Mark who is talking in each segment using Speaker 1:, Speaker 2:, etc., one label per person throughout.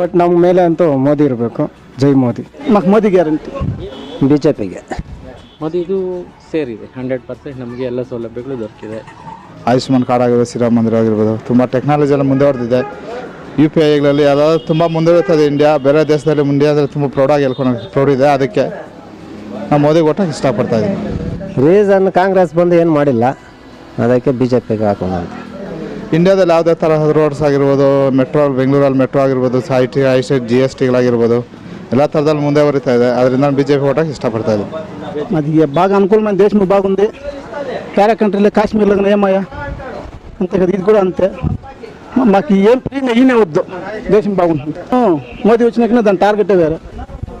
Speaker 1: But ನಮ್ಮ ಮೇಲೆ ಅಂತೂ ಮೋದಿ ಇರಬೇಕು. ಜೈ ಮೋದಿ. ಮಕ್ ಮೋದಿ ಗ್ಯಾರಂಟಿ.
Speaker 2: ಬಿ ಜೆ ಪಿಗೆ
Speaker 3: ಮೋದಿದು ಇದು ಸೇರಿದೆ. ಹಂಡ್ರೆಡ್ ಪರ್ಸೆಂಟ್ ನಮಗೆ ಎಲ್ಲ ಸೌಲಭ್ಯಗಳು ದೊರಕಿದೆ.
Speaker 4: ಆಯುಷ್ಮಾನ್ ಕಾರ್ಡ್ ಆಗಿರ್ಬೋದು ಶ್ರೀರಾಮ ಮಂದಿರ ಆಗಿರ್ಬೋದು ತುಂಬ ಟೆಕ್ನಾಲಜಿ ಎಲ್ಲ ಮುಂದುವರೆದಿದೆ. ಯು ಪಿ ಐಗಳಲ್ಲಿ ಯಾವ್ದಾದ್ರು ತುಂಬ ಮುಂದುವರಿತದೆ ಇಂಡಿಯಾ ಬೇರೆ ದೇಶದಲ್ಲಿ ಇಂಡಿಯಾದಲ್ಲಿ ತುಂಬ ಪ್ರೌಡಾಗಿ ಹೇಳ್ಕೊಂಡು ಪ್ರೌಡ್ ಇದೆ. ಅದಕ್ಕೆ ನಾವು ಮೋದಿಗೆ ಒಟ್ಟಾಗಿ ಇಷ್ಟಪಡ್ತಾ ಇದ್ದೀನಿ.
Speaker 2: ರೀಸನ್ ಕಾಂಗ್ರೆಸ್ ಬಂದು ಏನು ಮಾಡಿಲ್ಲ ಅದಕ್ಕೆ ಬಿ ಜೆ ಪಿಗೆ ಹಾಕೋಣ ಅಂತ.
Speaker 4: ಇಂಡಿಯಾದಲ್ಲಿ ಯಾವುದೇ ತರಹದ ರೋಡ್ಸ್ ಆಗಿರ್ಬೋದು ಮೆಟ್ರೋ ಬೆಂಗಳೂರಲ್ಲಿ ಮೆಟ್ರೋ ಆಗಿರ್ಬೋದು I T I state G S ಟಿಗಳಾಗಿರ್ಬೋದು ಎಲ್ಲ ಥರದಲ್ಲಿ ಮುಂದೆ ಬರೀತಾ ಇದೆ. ಅದರಿಂದ ನಾನು ಬಿ ಜೆ ಪಿ ಓಟಕ್ಕೆ ಇಷ್ಟಪಡ್ತಾ
Speaker 1: ಇದ್ದೀನಿ. ಅದು ಅನುಕೂಲ ಅನುಕೂಲమైన ದೇಶ ಬಾಗುಂದಿ ಬೇರೆ ಕಂಟ್ರಿಲಿ ಕಾಶ್ಮೀರ ಲಗ್ನ ಏಮಯ ಅಂತ ಇದು ಕೂಡ ಅಂತೆ. మాకు ఏం ఫ్రీగా ఈయనే ದೇಶ దేశం బాగుంటుంది మోదీ వచ్చినాకనే దాని టార్గెటే వేరే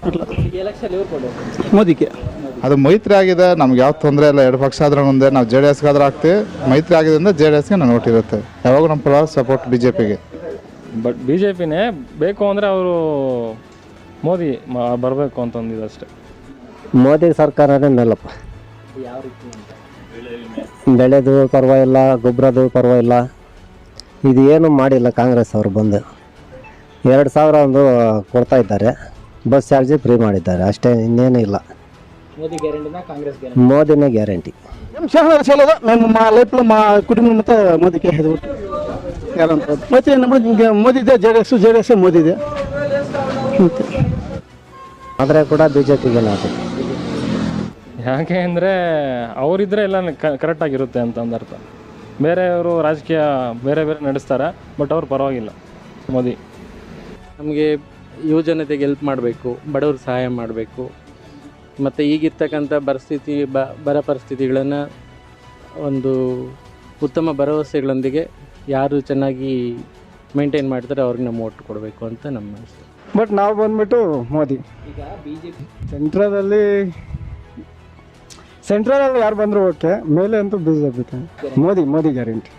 Speaker 1: అట్లా ಮೋದಿಗೆ.
Speaker 4: ಅದು ಮೈತ್ರಿ ಆಗಿದೆ ನಮ್ಗೆ ಯಾವ ತೊಂದರೆ ಇಲ್ಲ ಎರಡು ಪಕ್ಷ ಆದ್ರೆ ಮುಂದೆ ನಾವು ಜೆ ಡಿ ಎಸ್ಗಾದ್ರೂ ಹಾಕ್ತೀವಿ. ಮೈತ್ರಿ ಆಗಿದ್ದರಿಂದ ಜೆ ಡಿ ಎಸ್ಗೆ ನಾನು ಓಟಿರುತ್ತೆ ಯಾವಾಗ ನಮ್ಮ ಪರ ಸಪೋರ್ಟ್ ಬಿ ಜೆ ಪಿಗೆ
Speaker 5: ಬಟ್ ಬಿ ಜೆ ಪಿನೇ ಬೇಕು ಅಂದರೆ ಅವರು ಮೋದಿ ಬರಬೇಕು ಅಂತಂದಿದ್ದು ಅಷ್ಟೇ.
Speaker 2: ಮೋದಿ ಸರ್ಕಾರನೇ ಮೇಲಪ್ಪ. ಬೆಳೆದು ಪರವಾಗಿಲ್ಲ ಗೊಬ್ಬರದು ಪರವಾಗಿಲ್ಲ. ಇದು ಏನು ಮಾಡಿಲ್ಲ ಕಾಂಗ್ರೆಸ್ ಅವರು ಬಂದು. ಎರಡು ಸಾವಿರ ಒಂದು ಕೊಡ್ತಾ ಇದ್ದಾರೆ. ಬಸ್ ಚಾರ್ಜ್ ಫ್ರೀ ಮಾಡಿದ್ದಾರೆ. ಅಷ್ಟೇ ಇನ್ನೇನು ಇಲ್ಲ. మోదీనే గ్యారంటీ
Speaker 1: ఏం చేయలేదు చేయలేదు మేము మా లైఫ్లో మా కుటుంబం మొత్తం మోదీకి వేసేది ఓటు గ్యారంటీ ಮತ್ತೆ ನಮ್ಮ ఇంకా మోదీదే జేడీఎస్ జేడీఎస్ మోదీదే అంతే
Speaker 2: ಆದರೆ ಕೂಡ ಬಿ ಜೆ ಪಿಗೆ ಹಾಕೋದು
Speaker 5: ಯಾಕೆ ಅಂದರೆ ಅವರಿದ್ದರೆ ಎಲ್ಲ ಕರೆಕ್ಟಾಗಿರುತ್ತೆ ಅಂತ ಅಂದರ್ಥ ಬೇರೆಯವರು ರಾಜಕೀಯ ಬೇರೆ ಬೇರೆ ನಡೆಸ್ತಾರೆ ಬಟ್ ಅವ್ರು ಪರವಾಗಿಲ್ಲ ಮೋದಿ
Speaker 3: ನಮಗೆ ಯುವ ಜನತೆಗೆ ಹೆಲ್ಪ್ ಮಾಡಬೇಕು ಬಡವ್ರಿಗೆ ಸಹಾಯ ಮಾಡಬೇಕು ಮತ್ತು ಈಗಿರ್ತಕ್ಕಂಥ ಪರಿಸ್ಥಿತಿ ಬ ಬರ ಪರಿಸ್ಥಿತಿಗಳನ್ನು ಒಂದು ಉತ್ತಮ ಭರವಸೆಗಳೊಂದಿಗೆ ಯಾರು ಚೆನ್ನಾಗಿ ಮೇಂಟೈನ್ ಮಾಡ್ತಾರೆ ಅವ್ರಿಗೆ ನಮ್ಮ ಓಟ್ ಕೊಡಬೇಕು ಅಂತ ನಮ್ಮ
Speaker 1: ಬಟ್ ನಾವು ಬಂದ್ಬಿಟ್ಟು ಮೋದಿ. ಸೆಂಟ್ರದಲ್ಲಿ ಸೆಂಟ್ರಲಲ್ಲಿ ಯಾರು ಬಂದರೂ ಓಕೆ ಮೇಲೆ ಅಂತೂ B J P Modi Modi guarantee